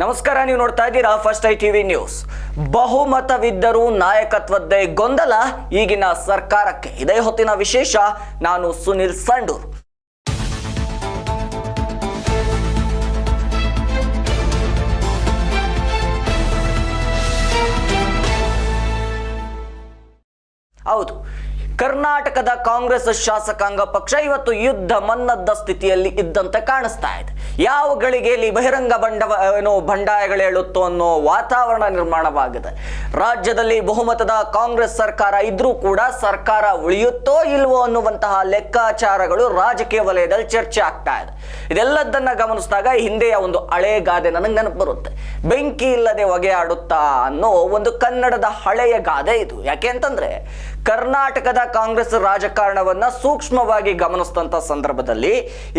ನಮಸ್ಕಾರ, ನೀವು ನೋಡ್ತಾ ಇದ್ದೀರಾ ಫಸ್ಟ್ ಐ ಟಿವಿ ನ್ಯೂಸ್. ಬಹುಮತವಿದ್ದರೂ ನಾಯಕತ್ವದ್ದೇ ಗೊಂದಲ ಈಗಿನ ಸರ್ಕಾರಕ್ಕೆ. ಇದೇ ಹೊತ್ತಿನ ವಿಶೇಷ, ನಾನು ಸುನಿಲ್ ಸಂಡೂರ್. ಕರ್ನಾಟಕದ ಕಾಂಗ್ರೆಸ್ ಶಾಸಕಾಂಗ ಪಕ್ಷ ಇವತ್ತು ಯುದ್ಧ ಮನ್ನದ್ದ ಸ್ಥಿತಿಯಲ್ಲಿ ಇದ್ದಂತೆ ಕಾಣಿಸ್ತಾ ಇದೆ. ಯಾವ ಗಳಿಗೆಯಲ್ಲಿ ಬಹಿರಂಗ ಬಂಡವ, ಏನು ಬಂಡಾಯಗಳೇಳುತ್ತೋ ಅನ್ನೋ ವಾತಾವರಣ ನಿರ್ಮಾಣವಾಗಿದೆ. ರಾಜ್ಯದಲ್ಲಿ ಬಹುಮತದ ಕಾಂಗ್ರೆಸ್ ಸರ್ಕಾರ ಇದ್ರೂ ಕೂಡ ಸರ್ಕಾರ ಉಳಿಯುತ್ತೋ ಇಲ್ವೋ ಅನ್ನುವಂತಹ ಲೆಕ್ಕಾಚಾರಗಳು ರಾಜಕೀಯ ವಲಯದಲ್ಲಿ ಚರ್ಚೆ ಆಗ್ತಾ ಇದೆ. ಇದೆಲ್ಲದನ್ನ ಗಮನಿಸಿದಾಗ ಹಿಂದೆಯ ಒಂದು ಹಳೆ ಗಾದೆ ನನಗೆ ನೆನಪು ಬರುತ್ತೆ. ಬೆಂಕಿ ಇಲ್ಲದೆ ಹೊಗೆ ಆಡುತ್ತಾ ಅನ್ನೋ ಒಂದು ಕನ್ನಡದ ಹಳೆಯ ಗಾದೆ ಇದು. ಯಾಕೆ ಅಂತಂದ್ರೆ, ಕರ್ನಾಟಕದ ಕಾಂಗ್ರೆಸ್ ರಾಜಕಾರಣವನ್ನ ಸೂಕ್ಷ್ಮವಾಗಿ ಗಮನಿಸಿದಂತ ಸಂದರ್ಭದಲ್ಲಿ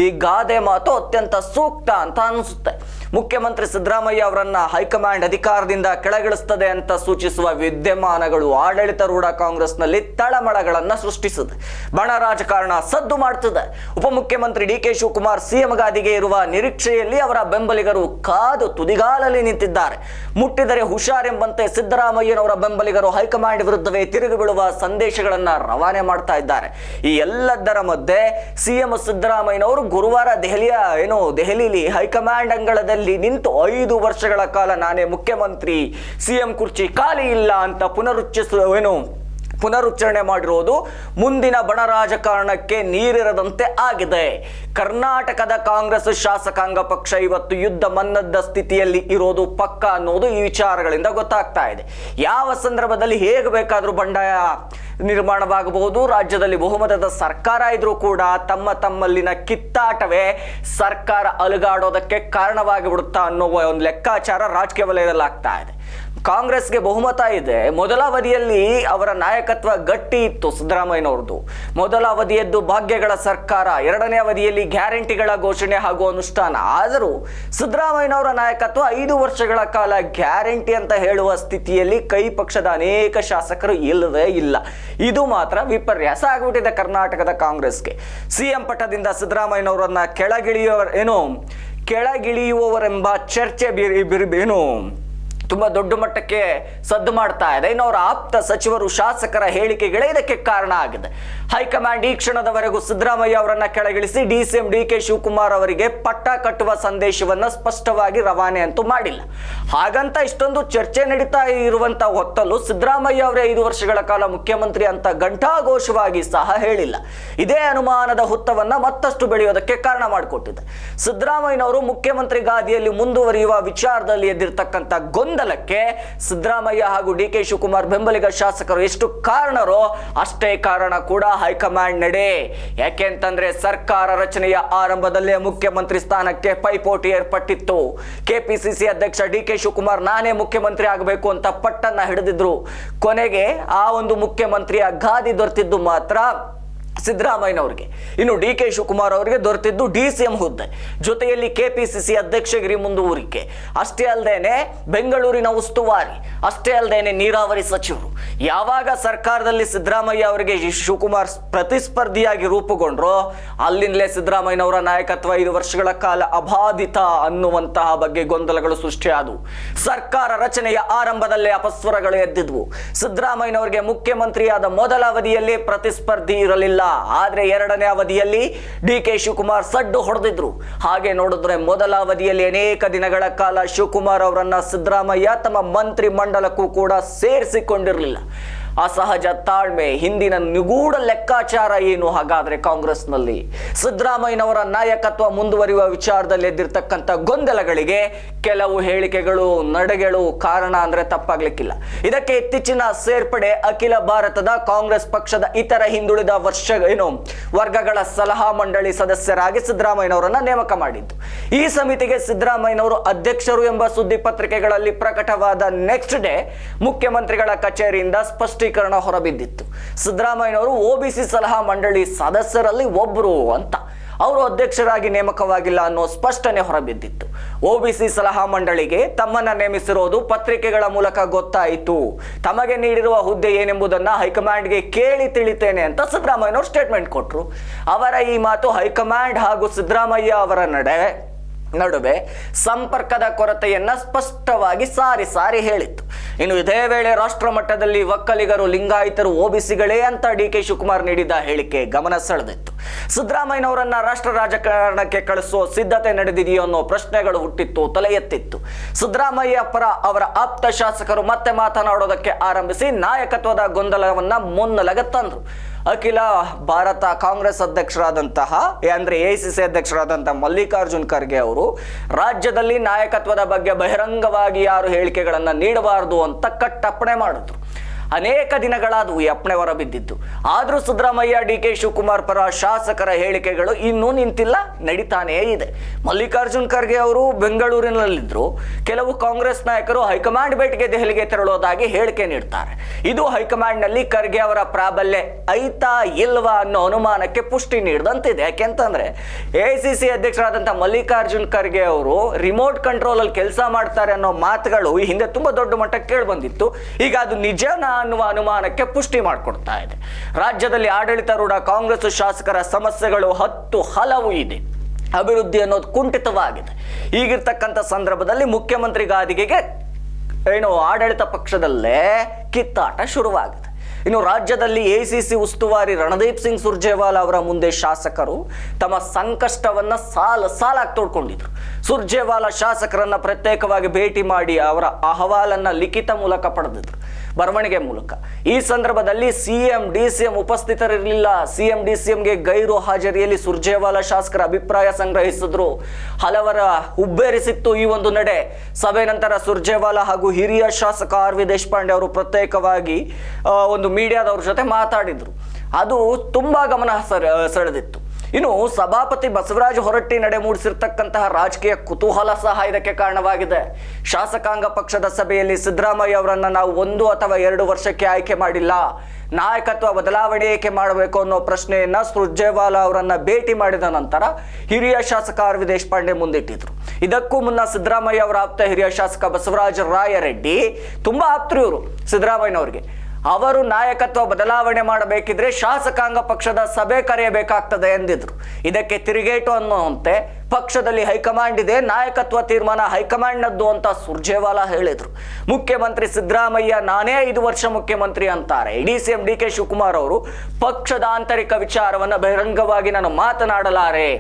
ಈ ಗಾದೆ ಮಾತು ಅತ್ಯಂತ ಸೂಕ್ತ ಅಂತ ಅನಿಸುತ್ತೆ. ಮುಖ್ಯಮಂತ್ರಿ ಸಿದ್ದರಾಮಯ್ಯ ಅವರನ್ನ ಹೈಕಮಾಂಡ್ ಅಧಿಕಾರದಿಂದ ಕೆಳಗಿಳಿಸ್ತದೆ ಅಂತ ಸೂಚಿಸುವ ವಿದ್ಯಮಾನಗಳು ಆಡಳಿತಾರೂಢ ಕಾಂಗ್ರೆಸ್ನಲ್ಲಿ ತಳಮಳಗಳನ್ನ ಸೃಷ್ಟಿಸಿದೆ ಬಣ ರಾಜಕಾರಣ ಸದ್ದು ಮಾಡ್ತದೆ. ಉಪಮುಖ್ಯಮಂತ್ರಿ ಡಿ ಕೆ ಶಿವಕುಮಾರ್ ಸಿಎಂ ಗಾದಿಗೆ ಇರುವ ನಿರೀಕ್ಷೆಯಲ್ಲಿ ಅವರ ಬೆಂಬಲಿಗರು ಕಾದು ತುದಿಗಾಲಲ್ಲಿ ನಿಂತಿದ್ದಾರೆ. ಮುಟ್ಟಿದರೆ ಹುಷಾರೆಂಬಂತೆ ಸಿದ್ದರಾಮಯ್ಯನವರ ಬೆಂಬಲಿಗರು ಹೈಕಮಾಂಡ್ ವಿರುದ್ಧವೇ ತಿರುಗಿ ಬೀಳುವ ಸಂದೇಶಗಳನ್ನ ರವಾನೆ ಮಾಡ್ತಾ ಇದ್ದಾರೆ. ಈ ಎಲ್ಲದರ ಮಧ್ಯೆ ಸಿಎಂ ಸಿದ್ದರಾಮಯ್ಯನವರು ಗುರುವಾರ ದೆಹಲಿಯ, ಏನು, ದೆಹಲಿಲಿ ಹೈಕಮಾಂಡ್ ಅಂಗಳದಲ್ಲಿ ನಿಂತು ಐದು ವರ್ಷಗಳ ಕಾಲ ನಾನೇ ಮುಖ್ಯಮಂತ್ರಿ, ಸಿಎಂ ಕುರ್ಚಿ ಖಾಲಿ ಇಲ್ಲ ಅಂತ ಪುನರುಚ್ಚರಿಸುವ ಏನು ಪುನರುಚ್ಚರಣೆ ಮಾಡಿರೋದು ಮುಂದಿನ ಬಣ ರಾಜಕಾರಣಕ್ಕೆ ನೀರಿರದಂತೆ ಆಗಿದೆ. ಕರ್ನಾಟಕದ ಕಾಂಗ್ರೆಸ್ ಶಾಸಕಾಂಗ ಪಕ್ಷ ಇವತ್ತು ಯುದ್ಧ ಮನ್ನದ್ದ ಸ್ಥಿತಿಯಲ್ಲಿ ಇರೋದು ಪಕ್ಕ ಅನ್ನೋದು ಈ ವಿಚಾರಗಳಿಂದ ಗೊತ್ತಾಗ್ತಾ ಇದೆ. ಯಾವ ಸಂದರ್ಭದಲ್ಲಿ ಹೇಗೆ ಬೇಕಾದರೂ ಬಂಡಾಯ ನಿರ್ಮಾಣವಾಗಬಹುದು, ರಾಜ್ಯದಲ್ಲಿ ಬಹುಮತದ ಸರ್ಕಾರ ಇದ್ರೂ ಕೂಡ ತಮ್ಮ ತಮ್ಮಲ್ಲಿನ ಕಿತ್ತಾಟವೇ ಸರ್ಕಾರ ಅಲುಗಾಡೋದಕ್ಕೆ ಕಾರಣವಾಗಿ ಬಿಡುತ್ತಾ ಅನ್ನೋ ಒಂದು ಲೆಕ್ಕಾಚಾರ ರಾಜಕೀಯ ವಲಯದಲ್ಲಿ ಇದೆ. ಕಾಂಗ್ರೆಸ್ಗೆ ಬಹುಮತ ಇದೆ. ಮೊದಲ ಅವಧಿಯಲ್ಲಿ ಅವರ ನಾಯಕತ್ವ ಗಟ್ಟಿ ಇತ್ತು ಸಿದ್ದರಾಮಯ್ಯನವ್ರದ್ದು. ಮೊದಲ ಅವಧಿಯದ್ದು ಭಾಗ್ಯಗಳ ಸರ್ಕಾರ, ಎರಡನೇ ಅವಧಿಯಲ್ಲಿ ಗ್ಯಾರಂಟಿಗಳ ಘೋಷಣೆ ಹಾಗೂ ಅನುಷ್ಠಾನ. ಆದರೂ ಸಿದ್ದರಾಮಯ್ಯನವರ ನಾಯಕತ್ವ ಐದು ವರ್ಷಗಳ ಕಾಲ ಗ್ಯಾರಂಟಿ ಅಂತ ಹೇಳುವ ಸ್ಥಿತಿಯಲ್ಲಿ ಕೈ ಪಕ್ಷದ ಅನೇಕ ಶಾಸಕರು ಇಲ್ಲವೇ ಇಲ್ಲ. ಇದು ಮಾತ್ರ ವಿಪರ್ಯಾಸ ಆಗಿಬಿಟ್ಟಿದೆ ಕರ್ನಾಟಕದ ಕಾಂಗ್ರೆಸ್ಗೆ. ಸಿಎಂ ಪಟ್ಟದಿಂದ ಸಿದ್ದರಾಮಯ್ಯನವರನ್ನ ಕೆಳಗಿಳಿಯುವ ಏನು? ಕೆಳಗಿಳಿಯುವವರೆಂಬ ಚರ್ಚೆ ಏನು? ತುಂಬಾ ದೊಡ್ಡ ಮಟ್ಟಕ್ಕೆ ಸದ್ದು ಮಾಡ್ತಾ ಇದೆ. ಇನ್ನು ಅವರ ಆಪ್ತ ಸಚಿವರು, ಶಾಸಕರ ಹೇಳಿಕೆಗಳೇ ಇದಕ್ಕೆ ಕಾರಣ ಆಗಿದೆ. ಹೈಕಮಾಂಡ್ ಈ ಕ್ಷಣದವರೆಗೂ ಸಿದ್ದರಾಮಯ್ಯ ಅವರನ್ನ ಕೆಳಗಿಳಿಸಿ D C M, D K Shivakumar ಅವರಿಗೆ ಪಟ್ಟ ಕಟ್ಟುವ ಸಂದೇಶವನ್ನ ಸ್ಪಷ್ಟವಾಗಿ ರವಾನೆ ಅಂತೂ ಮಾಡಿಲ್ಲ. ಹಾಗಂತ ಇಷ್ಟೊಂದು ಚರ್ಚೆ ನಡೀತಾ ಇರುವಂತ ಹೊತ್ತಲ್ಲೂ ಸಿದ್ದರಾಮಯ್ಯ ಅವರೇ ಐದು ವರ್ಷಗಳ ಕಾಲ ಮುಖ್ಯಮಂತ್ರಿ ಅಂತ ಘಂಟಾಘೋಷವಾಗಿ ಸಹ ಹೇಳಿಲ್ಲ. ಇದೇ ಅನುಮಾನದ ಹುತ್ತವನ್ನ ಮತ್ತಷ್ಟು ಬೆಳೆಯೋದಕ್ಕೆ ಕಾರಣ ಮಾಡಿಕೊಟ್ಟಿದೆ. ಸಿದ್ದರಾಮಯ್ಯನವರು ಮುಖ್ಯಮಂತ್ರಿ ಗಾದಿಯಲ್ಲಿ ಮುಂದುವರಿಯುವ ವಿಚಾರದಲ್ಲಿ ಎದ್ದಿರ್ತಕ್ಕಂಥ ಗೊಂದಲಕ್ಕೆ ಸಿದ್ದರಾಮಯ್ಯ ಹಾಗೂ ಡಿ ಕೆ ಶಿವಕುಮಾರ್ ಬೆಂಬಲಿಗ ಶಾಸಕರು ಎಷ್ಟು ಕಾರಣರೋ ಅಷ್ಟೇ ಕಾರಣ ಕೂಡ ಹೈಕಮಾಂಡ್ ನಡೆ. ಯಾಕೆ ಅಂತಂದ್ರೆ ಸರ್ಕಾರ ರಚನೆಯ ಆರಂಭದಲ್ಲೇ ಮುಖ್ಯಮಂತ್ರಿ ಸ್ಥಾನಕ್ಕೆ ಪೈಪೋಟಿ ಏರ್ಪಟ್ಟಿತ್ತು. ಕೆಪಿಸಿಸಿ ಅಧ್ಯಕ್ಷ ಡಿ ಕೆ ಶಿವಕುಮಾರ್ ನಾನೇ ಮುಖ್ಯಮಂತ್ರಿ ಆಗಬೇಕು ಅಂತ ಪಟ್ಟನ್ನ ಹಿಡಿದಿದ್ರು. ಕೊನೆಗೆ ಆ ಒಂದು ಮುಖ್ಯಮಂತ್ರಿಯ ಗಾದಿ ದೊರೆತಿದ್ದು ಮಾತ್ರ ಸಿದ್ದರಾಮಯ್ಯನವರಿಗೆ. ಇನ್ನು ಡಿ ಕೆ ಶಿವಕುಮಾರ್ ಅವರಿಗೆ ದೊರೆತಿದ್ದು ಡಿ ಸಿ ಎಂ ಹುದ್ದೆ. ಜೊತೆಯಲ್ಲಿ ಕೆಪಿಸಿಸಿ ಅಧ್ಯಕ್ಷಗಿರಿ ಮುಂದುವರಿಕೆ ಅಷ್ಟೇ ಅಲ್ಲದೇನೆ ಬೆಂಗಳೂರಿನ ಉಸ್ತುವಾರಿ, ಅಷ್ಟೇ ಅಲ್ಲದೇನೆ ನೀರಾವರಿ ಸಚಿವರು. ಯಾವಾಗ ಸರ್ಕಾರದಲ್ಲಿ ಸಿದ್ದರಾಮಯ್ಯ ಅವರಿಗೆ ಶಿವಕುಮಾರ್ ಪ್ರತಿಸ್ಪರ್ಧಿಯಾಗಿ ರೂಪುಗೊಂಡ್ರೋ, ಅಲ್ಲಿಂದಲೇ ಸಿದ್ದರಾಮಯ್ಯನವರ ನಾಯಕತ್ವ ಐದು ವರ್ಷಗಳ ಕಾಲ ಅಬಾಧಿತ ಅನ್ನುವಂತಹ ಬಗ್ಗೆ ಗೊಂದಲಗಳು ಸೃಷ್ಟಿಯಾದವು. ಸರ್ಕಾರ ರಚನೆಯ ಆರಂಭದಲ್ಲೇ ಅಪಸ್ವರಗಳು ಎದ್ದಿದ್ವು. ಸಿದ್ದರಾಮಯ್ಯನವರಿಗೆ ಮುಖ್ಯಮಂತ್ರಿಯಾದ ಮೊದಲ ಅವಧಿಯಲ್ಲಿ ಪ್ರತಿಸ್ಪರ್ಧಿ ಇರಲಿಲ್ಲ. ಆದ್ರೆ ಎರಡನೇ ಅವಧಿಯಲ್ಲಿ ಡಿ ಕೆ ಶಿವಕುಮಾರ್ ಸಡ್ಡು ಹೊಡೆದಿದ್ರು. ಹಾಗೆ ನೋಡಿದ್ರೆ ಮೊದಲ ಅವಧಿಯಲ್ಲಿ ಅನೇಕ ದಿನಗಳ ಕಾಲ ಶಿವಕುಮಾರ್ ಅವರನ್ನ ಸಿದ್ದರಾಮಯ್ಯ ತಮ್ಮ ಮಂತ್ರಿ ಮಂಡಲಕ್ಕೂ ಕೂಡ ಸೇರಿಸಿಕೊಂಡಿರಲಿಲ್ಲ. ಅಸಹಜ ತಾಳ್ಮೆ, ಹಿಂದಿನ ನಿಗೂಢ ಲೆಕ್ಕಾಚಾರ ಏನು ಹಾಗಾದ್ರೆ ಕಾಂಗ್ರೆಸ್ನಲ್ಲಿ? ಸಿದ್ದರಾಮಯ್ಯನವರ ನಾಯಕತ್ವ ಮುಂದುವರಿಯುವ ವಿಚಾರದಲ್ಲಿ ಎದ್ದಿರ್ತಕ್ಕಂಥ ಗೊಂದಲಗಳಿಗೆ ಕೆಲವು ಹೇಳಿಕೆಗಳು ನಡೆಗಳು ಕಾರಣ ಅಂದ್ರೆ ತಪ್ಪಾಗ್ಲಿಕ್ಕಿಲ್ಲ. ಇದಕ್ಕೆ ಇತ್ತೀಚಿನ ಸೇರ್ಪಡೆ ಅಖಿಲ ಭಾರತದ ಕಾಂಗ್ರೆಸ್ ಪಕ್ಷದ ಇತರ ಹಿಂದುಳಿದ ವರ್ಷ ಏನು, ವರ್ಗಗಳ ಸಲಹಾ ಮಂಡಳಿ ಸದಸ್ಯರಾಗಿ ಸಿದ್ದರಾಮಯ್ಯನವರನ್ನ ನೇಮಕ ಮಾಡಿದ್ದು. ಈ ಸಮಿತಿಗೆ ಸಿದ್ದರಾಮಯ್ಯನವರು ಅಧ್ಯಕ್ಷರು ಎಂಬ ಸುದ್ದಿ ಪತ್ರಿಕೆಗಳಲ್ಲಿ ಪ್ರಕಟವಾದ ನೆಕ್ಸ್ಟ್ ಡೇ ಮುಖ್ಯಮಂತ್ರಿಗಳ ಕಚೇರಿಯಿಂದ ಸ್ಪಷ್ಟೀಕರಣ ಹೊರಬಿದ್ದಿತ್ತು. ಸಿದ್ದರಾಮಯ್ಯನವರು ಒಬಿಸಿ ಸಲಹಾ ಮಂಡಳಿ ಸದಸ್ಯರಲ್ಲಿ ಒಬ್ಬರು ಅಂತ. ಅವರು ಅಧ್ಯಕ್ಷರಾಗಿ ನೇಮಕವಾಗಿಲ್ಲ ಅನ್ನೋ ಸ್ಪಷ್ಟನೆ ಹೊರಬಿದ್ದಿತ್ತು. ಒಬಿಸಿ ಸಲಹಾ ಮಂಡಳಿಗೆ ತಮ್ಮನ್ನ ನೇಮಿಸಿರೋದು ಪತ್ರಿಕೆಗಳ ಮೂಲಕ ಗೊತ್ತಾಯಿತು. ತಮಗೆ ನೀಡಿರುವ ಹುದ್ದೆ ಏನೆಂಬುದನ್ನ ಹೈಕಮಾಂಡ್ಗೆ ಕೇಳಿ ತಿಳಿತೇನೆ ಅಂತ ಸಿದ್ದರಾಮಯ್ಯನವರು ಸ್ಟೇಟ್ಮೆಂಟ್ ಕೊಟ್ಟರು ಅವರ ಈ ಮಾತು ಹೈಕಮಾಂಡ್ ಹಾಗೂ ಸಿದ್ದರಾಮಯ್ಯ ಅವರ ನಡೆ. ನಡುವೆ ಸಂಪರ್ಕದ ಕೊರತೆಯನ್ನು ಸ್ಪಷ್ಟವಾಗಿ ಸಾರಿ ಸಾರಿ ಹೇಳಿತ್ತು. ಇನ್ನು ಇದೇ ವೇಳೆ ರಾಷ್ಟ್ರ ಮಟ್ಟದಲ್ಲಿ ಒಕ್ಕಲಿಗರು, ಲಿಂಗಾಯಿತರು ಓಬಿಸಿಗಳೇ ಅಂತ ಡಿ ಕೆ ಶಿವಕುಮಾರ್ ನೀಡಿದ ಹೇಳಿಕೆ ಗಮನ ಸೆಳೆದಿತ್ತು. ಸಿದ್ದರಾಮಯ್ಯನವರನ್ನ ರಾಷ್ಟ್ರ ರಾಜಕಾರಣಕ್ಕೆ ಕಳಿಸುವ ಸಿದ್ಧತೆ ನಡೆದಿದೆಯೋ ಅನ್ನೋ ಪ್ರಶ್ನೆಗಳು ಹುಟ್ಟಿತ್ತು, ತಲೆ ಎತ್ತಿತ್ತು. ಸಿದ್ದರಾಮಯ್ಯ ಪರ ಅವರ ಆಪ್ತ ಶಾಸಕರು ಮತ್ತೆ ಮಾತನಾಡೋದಕ್ಕೆ ಆರಂಭಿಸಿ ನಾಯಕತ್ವದ ಗೊಂದಲವನ್ನ ಮುನ್ನಲಗ ತಂದ್ರು. ಅಖಿಲ ಭಾರತ ಕಾಂಗ್ರೆಸ್ ಅಧ್ಯಕ್ಷರಾದಂತಹ ಅಂದ್ರೆ ಸಿ ಅಧ್ಯಕ್ಷರಾದಂತಹ ಮಲ್ಲಿಕಾರ್ಜುನ್ ಖರ್ಗೆ ಅವರು, ರಾಜ್ಯದಲ್ಲಿ ನಾಯಕತ್ವದ ಬಗ್ಗೆ ಬಹಿರಂಗವಾಗಿ ಯಾರು ಹೇಳಿಕೆಗಳನ್ನು ನೀಡಬಾರದು ಅಂತ ಕಟ್ಟಪ್ಪಣೆ ಮಾಡಿದ್ರು. ಅನೇಕ ದಿನಗಳಾದವು ಈ ಹೊರ ಬಿದ್ದಿದ್ದು ಆದರೂ ಸಿದ್ದರಾಮಯ್ಯ ಡಿ ಕೆ ಶಿವಕುಮಾರ್ ಪರ ಶಾಸಕರ ಹೇಳಿಕೆಗಳು ಇನ್ನೂ ನಿಂತಿಲ್ಲ, ನಡೀತಾನೇ ಇದೆ. ಮಲ್ಲಿಕಾರ್ಜುನ್ ಖರ್ಗೆ ಅವರು ಬೆಂಗಳೂರಿನಲ್ಲಿದ್ದರು ಕೆಲವು ಕಾಂಗ್ರೆಸ್ ನಾಯಕರು ಹೈಕಮಾಂಡ್ ಭೇಟಿಗೆ ದೆಹಲಿಗೆ ತೆರಳೋದಾಗಿ ಹೇಳಿಕೆ ನೀಡ್ತಾರೆ. ಇದು ಹೈಕಮಾಂಡ್ನಲ್ಲಿ ಖರ್ಗೆ ಅವರ ಪ್ರಾಬಲ್ಯ ಐತಾ ಇಲ್ವಾ ಅನ್ನೋ ಅನುಮಾನಕ್ಕೆ ಪುಷ್ಟಿ ನೀಡಿದಂತಿದೆ. ಯಾಕೆಂತಂದ್ರೆ ಸಿ ಅಧ್ಯಕ್ಷರಾದಂಥ ಮಲ್ಲಿಕಾರ್ಜುನ್ ಖರ್ಗೆ ಅವರು ರಿಮೋಟ್ ಕಂಟ್ರೋಲ್ ಅಲ್ಲಿ ಕೆಲಸ ಮಾಡ್ತಾರೆ ಅನ್ನೋ ಮಾತುಗಳು ಈ ಹಿಂದೆ ತುಂಬಾ ದೊಡ್ಡ ಮಟ್ಟಕ್ಕೆ ಕೇಳಿ ಬಂದಿತ್ತು ಈಗ ಅದು ನಿಜನಾ ಅನ್ನುವ ಅನುಮಾನಕ್ಕೆ ಪುಷ್ಟಿ ಮಾಡಿಕೊಡ್ತಾ ಇದೆ. ರಾಜ್ಯದಲ್ಲಿ ಆಡಳಿತಾರೂಢ ಕಾಂಗ್ರೆಸ್ ಶಾಸಕರ ಸಮಸ್ಯೆಗಳು ಹತ್ತು ಹಲವು ಇದೆ. ಅಭಿವೃದ್ಧಿ ಅನ್ನೋದು ಕುಂಠಿತವಾಗಿದೆ. ಈಗಿರ್ತಕ್ಕಂಥ ಸಂದರ್ಭದಲ್ಲಿ ಮುಖ್ಯಮಂತ್ರಿ ಗಾದಿಗೆಗೆ ಏನು ಆಡಳಿತ ಪಕ್ಷದಲ್ಲೇ ಕಿತ್ತಾಟ ಶುರುವಾಗಿದೆ. ಇನ್ನು ರಾಜ್ಯದಲ್ಲಿ ಎಸಿಸಿ ಉಸ್ತುವಾರಿ ರಣದೀಪ್ ಸಿಂಗ್ ಸುರ್ಜೇವಾಲಾ ಅವರ ಮುಂದೆ ಶಾಸಕರು ತಮ್ಮ ಸಂಕಷ್ಟವನ್ನ ಸಾಲ, ಸಾಲಾಗಿ ತೋಡ್ಕೊಂಡಿದ್ರು. ಸುರ್ಜೇವಾಲಾ ಶಾಸಕರನ್ನ ಪ್ರತ್ಯೇಕವಾಗಿ ಭೇಟಿ ಮಾಡಿ ಅವರ ಅಹವಾಲನ್ನ ಲಿಖಿತ ಮೂಲಕ ಪಡೆದಿದ್ರು. ಬರವಣಿಗೆ ಮೂಲಕ. ಈ ಸಂದರ್ಭದಲ್ಲಿ ಸಿಎಂ ಡಿ ಸಿಎಂ ಉಪಸ್ಥಿತರಿರಲಿಲ್ಲ. ಸಿಎಂ ಡಿ ಸಿಎಂಗೆ ಗೈರು ಹಾಜರಿಯಲ್ಲಿ ಸುರ್ಜೇವಾಲಾ ಶಾಸಕರ ಅಭಿಪ್ರಾಯ ಸಂಗ್ರಹಿಸಿದ್ರು. ಹಲವರ ಹುಬ್ಬೇರಿಸಿತ್ತು ಈ ಒಂದು ನಡೆ. ಸಭೆ ನಂತರ ಸುರ್ಜೇವಾಲಾ ಹಾಗೂ ಹಿರಿಯ ಶಾಸಕ ಆರ್ ವಿ ದೇಶಪಾಂಡೆ ಅವರು ಪ್ರತ್ಯೇಕವಾಗಿ ಒಂದು ಮೀಡಿಯಾದವ್ರ ಜೊತೆ ಮಾತಾಡಿದ್ರು. ಅದು ತುಂಬಾ ಗಮನ ಸೆಳೆ- ಸೆಳೆದಿತ್ತು. ಇನ್ನು ಸಭಾಪತಿ ಬಸವರಾಜ ಹೊರಟ್ಟಿ ನಡೆ ಮೂಡಿಸಿರ್ತಕ್ಕಂತಹ ರಾಜಕೀಯ ಕುತೂಹಲ ಸಹ ಇದಕ್ಕೆ ಕಾರಣವಾಗಿದೆ. ಶಾಸಕಾಂಗ ಪಕ್ಷದ ಸಭೆಯಲ್ಲಿ ಸಿದ್ದರಾಮಯ್ಯ ಅವರನ್ನ ನಾವು ಒಂದು ಅಥವಾ ಎರಡು ವರ್ಷಕ್ಕೆ ಆಯ್ಕೆ ಮಾಡಿಲ್ಲ. ನಾಯಕತ್ವ ಬದಲಾವಣೆ ಏಕೆ ಮಾಡಬೇಕು ಅನ್ನೋ ಪ್ರಶ್ನೆಯನ್ನ ಸುರ್ಜೇವಾಲಾ ಅವರನ್ನ ಭೇಟಿ ಮಾಡಿದ ನಂತರ ಹಿರಿಯ ಶಾಸಕ ಆರ್ ದೇಶಪಾಂಡೆ ಮುಂದಿಟ್ಟಿದ್ರು. ಇದಕ್ಕೂ ಮುನ್ನ ಸಿದ್ದರಾಮಯ್ಯ ಅವರ ಆಪ್ತ ಹಿರಿಯ ಶಾಸಕ ಬಸವರಾಜ ರಾಯರೆಡ್ಡಿ ತುಂಬಾ ಆಪ್ತರು ಇವರು ಸಿದ್ದರಾಮಯ್ಯನವರಿಗೆ. ಅವರು ನಾಯಕತ್ವ ಬದಲಾವಣೆ ಮಾಡಬೇಕಿದ್ರೆ ಶಾಸಕಾಂಗ ಪಕ್ಷದ ಸಭೆ ಕರೆಯಬೇಕಾಗ್ತದೆ ಎಂದಿದ್ರು. ಇದಕ್ಕೆ ತಿರುಗೇಟು ಅನ್ನುವಂತೆ ಪಕ್ಷದಲ್ಲಿ ಹೈಕಮಾಂಡ್ ಇದೆ, ನಾಯಕತ್ವ ತೀರ್ಮಾನ ಹೈಕಮಾಂಡ್ನದ್ದು ಅಂತ ಸುರ್ಜೇವಾಲಾ ಹೇಳಿದರು. ಮುಖ್ಯಮಂತ್ರಿ ಸಿದ್ದರಾಮಯ್ಯ ನಾನೇ ಐದು ವರ್ಷ ಮುಖ್ಯಮಂತ್ರಿ ಅಂತಾರೆ. ಇಡೀ C M D K Shivakumar ಅವರು ಪಕ್ಷದ ಆಂತರಿಕ ವಿಚಾರವನ್ನು ಬಹಿರಂಗವಾಗಿ ನಾನು ಮಾತನಾಡಲಾರೆ.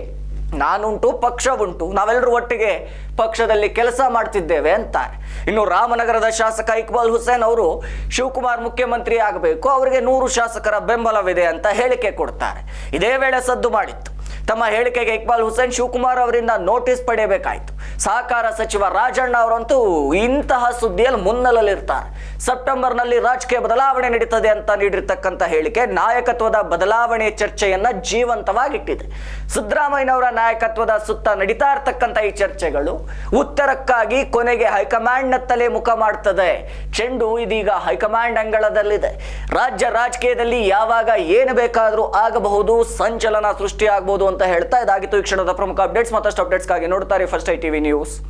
ನಾನುಂಟು ಪಕ್ಷ ಉಂಟು ನಾವೆಲ್ಲರೂ ಒಟ್ಟಿಗೆ ಪಕ್ಷದಲ್ಲಿ ಕೆಲಸ ಮಾಡ್ತಿದ್ದೇವೆ ಅಂತಾರೆ. ಇನ್ನು ರಾಮನಗರದ ಶಾಸಕ ಇಕ್ಬಾಲ್ ಹುಸೇನ್ ಅವರು ಶಿವಕುಮಾರ್ ಮುಖ್ಯಮಂತ್ರಿ ಆಗಬೇಕು, ಅವರಿಗೆ ನೂರು ಶಾಸಕರ ಬೆಂಬಲವಿದೆ ಅಂತ ಹೇಳಿಕೆ ಕೊಡ್ತಾರೆ. ಇದೇ ವೇಳೆ ಸದ್ದು ಮಾಡಿತ್ತು. ತಮ್ಮ ಹೇಳಿಕೆಗೆ ಇಕ್ಬಾಲ್ ಹುಸೇನ್ ಶಿವಕುಮಾರ್ ಅವರಿಂದ ನೋಟಿಸ್ ಪಡೆಯಬೇಕಾಯಿತು. ಸಹಕಾರ ಸಚಿವ ರಾಜಣ್ಣ ಅವರಂತೂ ಇಂತಹ ಸುದ್ದಿಯಲ್ಲಿ ಸೆಪ್ಟೆಂಬರ್ ಸೆಪ್ಟೆಂಬರ್ನಲ್ಲಿ ರಾಜಕೀಯ ಬದಲಾವಣೆ ನಡೀತದೆ ಅಂತ ನೀಡಿರ್ತಕ್ಕಂಥ ಹೇಳಿಕೆ ನಾಯಕತ್ವದ ಬದಲಾವಣೆ ಚರ್ಚೆಯನ್ನ ಜೀವಂತವಾಗಿಟ್ಟಿದೆ. ಸಿದ್ದರಾಮಯ್ಯನವರ ನಾಯಕತ್ವದ ಸುತ್ತ ನಡೀತಾ ಇರ್ತಕ್ಕಂಥ ಈ ಚರ್ಚೆಗಳು ಉತ್ತರಕ್ಕಾಗಿ ಕೊನೆಗೆ ಹೈಕಮಾಂಡ್ನತ್ತಲೇ ಮುಖ ಮಾಡ್ತದೆ. ಚೆಂಡು ಇದೀಗ ಹೈಕಮಾಂಡ್ ಅಂಗಳದಲ್ಲಿದೆ. ರಾಜ್ಯ ರಾಜಕೀಯದಲ್ಲಿ ಯಾವಾಗ ಏನು ಬೇಕಾದರೂ ಆಗಬಹುದು, ಸಂಚಲನ ಸೃಷ್ಟಿಯಾಗಬಹುದು ಅಂತ ಹೇಳ್ತಾ ಇದಾಗಿತ್ತು ಈ ಕ್ಷಣದ ಪ್ರಮುಖ ಅಪ್ಡೇಟ್ಸ್. ಮತ್ತಷ್ಟು ಅಪ್ಡೇಟ್ಸ್ಗಾಗಿ ನೋಡ್ತಾರೆ. First I TV news. News